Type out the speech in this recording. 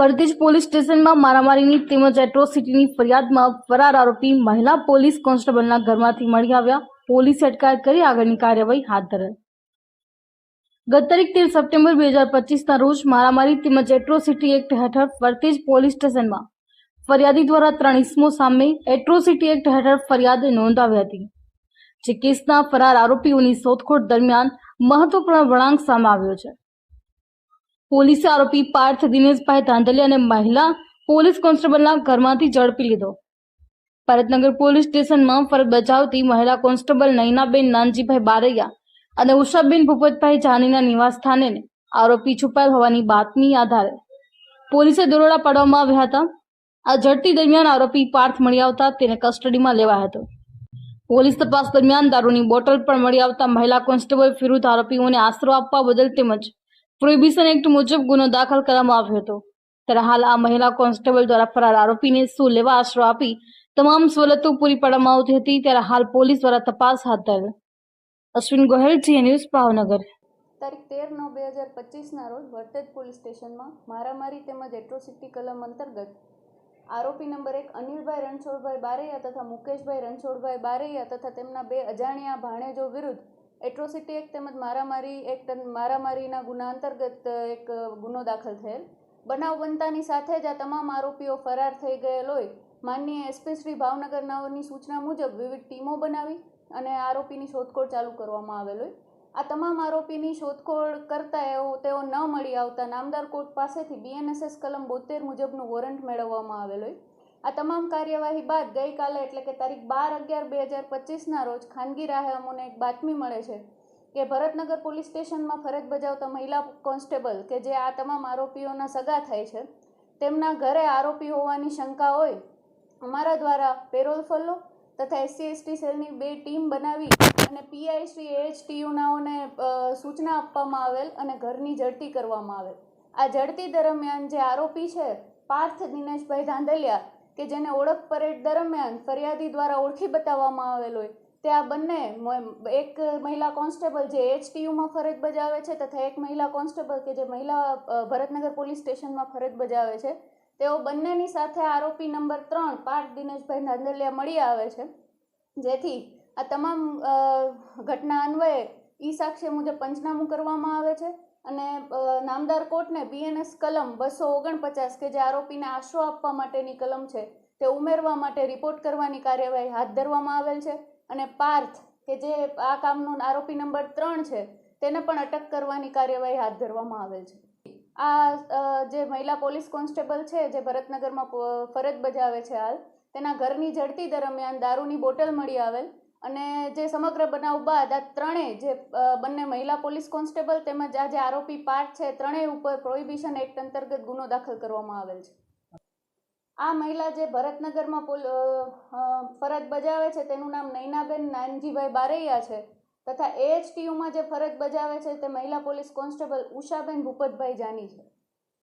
ફરતેજ police સ્ટેશનમાં મારામારીની તેમજ એટ્રોસિટીની ફરિયાદમાં ફરાર આરોપી મહિલા પોલીસ કોન્સ્ટેબલના ઘરમાંથી મળી આવ્યા. પોલીસે અટકાયત કરી આગળની કાર્યવાહી હાથ ધરાઈ. ગત તારીખ તેર સપ્ટેમ્બર બે હજાર પચીસના રોજ મારામારી તેમજ એટ્રોસિટી એક્ટ હેઠળ ફરતેજ પોલીસ સ્ટેશનમાં ફરિયાદી દ્વારા ત્રણ ઇસમો સામે એટ્રોસિટી એક્ટ હેઠળ ફરિયાદ નોંધાવી હતી, જે કેસના ફરાર આરોપીઓની શોધખોળ દરમિયાન મહત્વપૂર્ણ વળાંક સામે આવ્યો છે. પોલીસે આરોપી પાર્થ દિનેશભાઈ ધાંધલી અને મહિલા પોલીસ કોન્સ્ટેબલના ઘરમાંથી ઝડપી લીધો. ભરતનગર પોલીસ સ્ટેશનમાં ફરજ બજાવતી મહિલા કોન્સ્ટેબલ નૈનાબેન નાનજીભાઈ બારૈયા અને ઉષાબેન ભૂપતભાઈ જાનીના નિવાસ સ્થાને આરોપી છુપાયેલ હોવાની બાતમી આધારે પોલીસે દરોડા પાડવામાં આવ્યા હતા. આ ઝડપી દરમિયાન આરોપી પાર્થ મળી આવતા તેને કસ્ટડીમાં લેવાયો હતો. પોલીસ તપાસ દરમિયાન દારૂની બોટલ પણ મળી આવતા મહિલા કોન્સ્ટેબલ વિરુદ્ધ આરોપીઓને આશરો આપવા બદલ તેમજ પ્રોહિબિશન એક્ટ મુજબ ગુનો દાખલ કરવામાં આવ્યો હતો. ત્યારે હાલ આ મહિલા કોન્સ્ટેબલ દ્વારા ફરાર આરોપીને શું લેવા આશરો આપી તમામ સવલતો પૂરી પાડવામાં આવતી હતી, ત્યારે હાલ પોલીસ દ્વારા તપાસ હાથ ધરી. અશ્વિન ગોહેલ જી ન્યૂઝ, ભાવનગર. તારીખ તેર નવ બે હજાર પચીસના રોજ વરતેજ પોલીસ સ્ટેશનમાં મારામારી તેમજ એટ્રોસિટી કલમ અંતર્ગત આરોપી નંબર એક અનિલભાઈ રણછોડભાઈ બારૈયા તથા મુકેશભાઈ રણછોડભાઈ બારૈયા તથા તેમના બે અજાણ્યા ભાણેજો વિરુદ્ધ એટ્રોસિટી એક્ટ તેમજ મારામારી એક્ટ મારામારીના ગુના અંતર્ગત એક ગુનો દાખલ થયેલ. બનાવ બનતાની સાથે જ આ તમામ આરોપીઓ ફરાર થઈ ગયેલ હોય. માનનીય એસપી શ્રી ભાવનગરનાઓની સૂચના મુજબ વિવિધ ટીમો બનાવી અને આરોપીની શોધખોળ ચાલુ કરવામાં આવેલ હોય. આ તમામ આરોપીની શોધખોળ કરતા એઓ, તેઓ ન મળી આવતા નામદાર કોર્ટ પાસેથી બીએનએસએસ કલમ બોતેર મુજબનું વોરંટ મેળવવામાં આવેલ હોય. આ તમામ કાર્યવાહી બાદ ગઈકાલે એટલે કે તારીખ બાર અગિયાર બે હજાર પચીસના રોજ ખાનગી રાહે અમોને એક બાતમી મળે છે કે ભરતનગર પોલીસ સ્ટેશનમાં ફરજ બજાવતા મહિલા કોન્સ્ટેબલ કે જે આ તમામ આરોપીઓના સગા થાય છે, તેમના ઘરે આરોપી હોવાની શંકા હોય, અમારા દ્વારા પેરોલ ફલ્લો તથા એસસી એસટી સેલની બે ટીમ બનાવી અને પીઆઈ શ્રી એચટીયુનાઓને સૂચના આપવામાં આવેલ અને ઘરની ઝડપી કરવામાં આવેલ. આ ઝડપી દરમિયાન જે આરોપી છે, પાર્થ દિનેશભાઈ ધાંધલિયા કે જેને ઓળખ પરેડ દરમિયાન ફરિયાદી દ્વારા ઓળખી બતાવવામાં આવેલ હોય, તે આ બંને એક મહિલા કોન્સ્ટેબલ જે એચટીયુમાં ફરજ બજાવે છે તથા એક મહિલા કોન્સ્ટેબલ કે જે મહિલા ભરતનગર પોલીસ સ્ટેશનમાં ફરજ બજાવે છે, તેઓ બંનેની સાથે આરોપી નંબર ત્રણ પાર્થ દિનેશભાઈ નાંદલિયા મળી આવે છે. જેથી આ તમામ ઘટના અન્વયે ઈ સાક્ષ્ય મુજબ પંચનામું કરવામાં આવે છે. અને નામદાર કોર્ટને બીએનએસ કલમ બસો ઓગણપચાસ કે જે આરોપીને આશરો આપવા માટેની કલમ છે, તે ઉમેરવા માટે રિપોર્ટ કરવાની કાર્યવાહી હાથ ધરવામાં આવેલ છે. અને પાર્થ, કે જે આ કામનો આરોપી નંબર ત્રણ છે, તેને પણ અટક કરવાની કાર્યવાહી હાથ ધરવામાં આવેલ છે. આ જે મહિલા પોલીસ કોન્સ્ટેબલ છે, જે ભરતનગરમાં ફરજ બજાવે છે હાલ, તેના ઘરની ઝડપી દરમિયાન દારૂની બોટલ મળી આવેલ. અને જે સમગ્ર બનાવ બાદ આ ત્રણેય જે બંને મહિલા પોલીસ કોન્સ્ટેબલ તેમજ આ જે આરોપી પાર્ટ છે, ત્રણેય ઉપર પ્રોહિબિશન એક્ટ અંતર્ગત ગુનો દાખલ કરવામાં આવેલ છે. આ મહિલા જે ભરતનગરમાં ફરજ બજાવે છે, તેનું નામ નૈનાબેન નાનજીભાઈ બારૈયા છે તથા એએચટીયુમાં જે ફરજ બજાવે છે, તે મહિલા પોલીસ કોન્સ્ટેબલ ઉષાબેન ભૂપતભાઈ જાની છે.